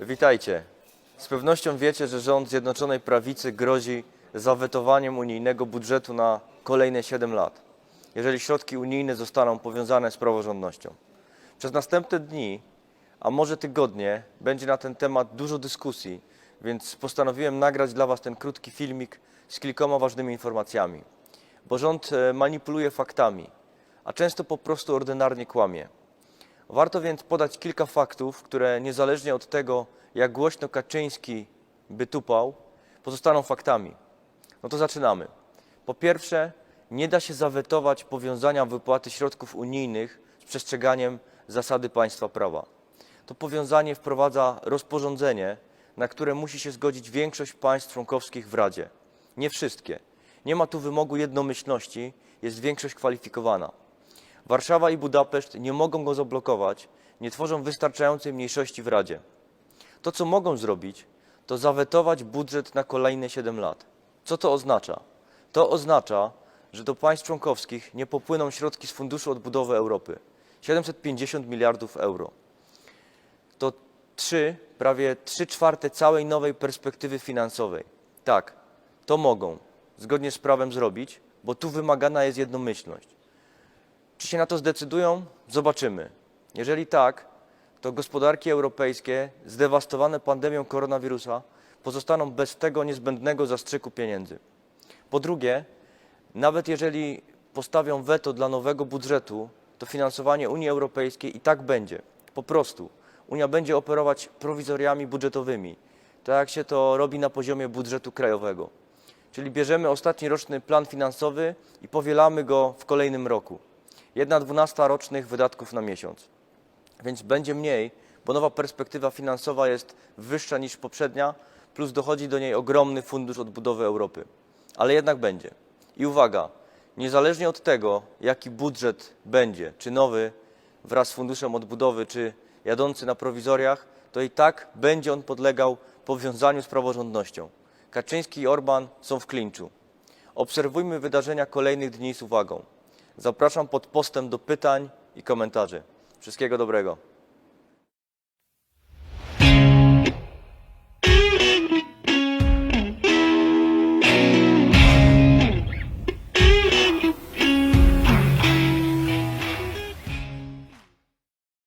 Witajcie. Z pewnością wiecie, że rząd Zjednoczonej Prawicy grozi zawetowaniem unijnego budżetu na kolejne 7 lat, jeżeli środki unijne zostaną powiązane z praworządnością. Przez następne dni, a może tygodnie, będzie na ten temat dużo dyskusji, więc postanowiłem nagrać dla Was ten krótki filmik z kilkoma ważnymi informacjami. Bo rząd e, manipuluje faktami, a często po prostu ordynarnie kłamie. Warto więc podać kilka faktów, które niezależnie od tego, jak głośno Kaczyński by tupał, pozostaną faktami. No to zaczynamy. Po pierwsze, nie da się zawetować powiązania wypłaty środków unijnych z przestrzeganiem zasady państwa prawa. To powiązanie wprowadza rozporządzenie, na które musi się zgodzić większość państw członkowskich w Radzie. Nie wszystkie. Nie ma tu wymogu jednomyślności, jest większość kwalifikowana. Warszawa i Budapeszt nie mogą go zablokować, nie tworzą wystarczającej mniejszości w Radzie. To, co mogą zrobić, to zawetować budżet na kolejne 7 lat. Co to oznacza? To oznacza, że do państw członkowskich nie popłyną środki z Funduszu Odbudowy Europy 750 miliardów euro. To 3, prawie 3 czwarte całej nowej perspektywy finansowej. Tak, to mogą zgodnie z prawem zrobić, bo tu wymagana jest jednomyślność. Czy się na to zdecydują? Zobaczymy. Jeżeli tak, to gospodarki europejskie zdewastowane pandemią koronawirusa pozostaną bez tego niezbędnego zastrzyku pieniędzy. Po drugie, nawet jeżeli postawią weto dla nowego budżetu, to finansowanie Unii Europejskiej i tak będzie. Po prostu. Unia będzie operować prowizoriami budżetowymi, tak jak się to robi na poziomie budżetu krajowego. Czyli bierzemy ostatni roczny plan finansowy i powielamy go w kolejnym roku. Jedna dwunasta rocznych wydatków na miesiąc. Więc będzie mniej, bo nowa perspektywa finansowa jest wyższa niż poprzednia, plus dochodzi do niej ogromny fundusz odbudowy Europy. Ale jednak będzie. I uwaga, niezależnie od tego, jaki budżet będzie, czy nowy wraz z funduszem odbudowy, czy jadący na prowizoriach, to i tak będzie on podlegał powiązaniu z praworządnością. Kaczyński i Orban są w klinczu. Obserwujmy wydarzenia kolejnych dni z uwagą. Zapraszam pod postem do pytań i komentarzy. Wszystkiego dobrego.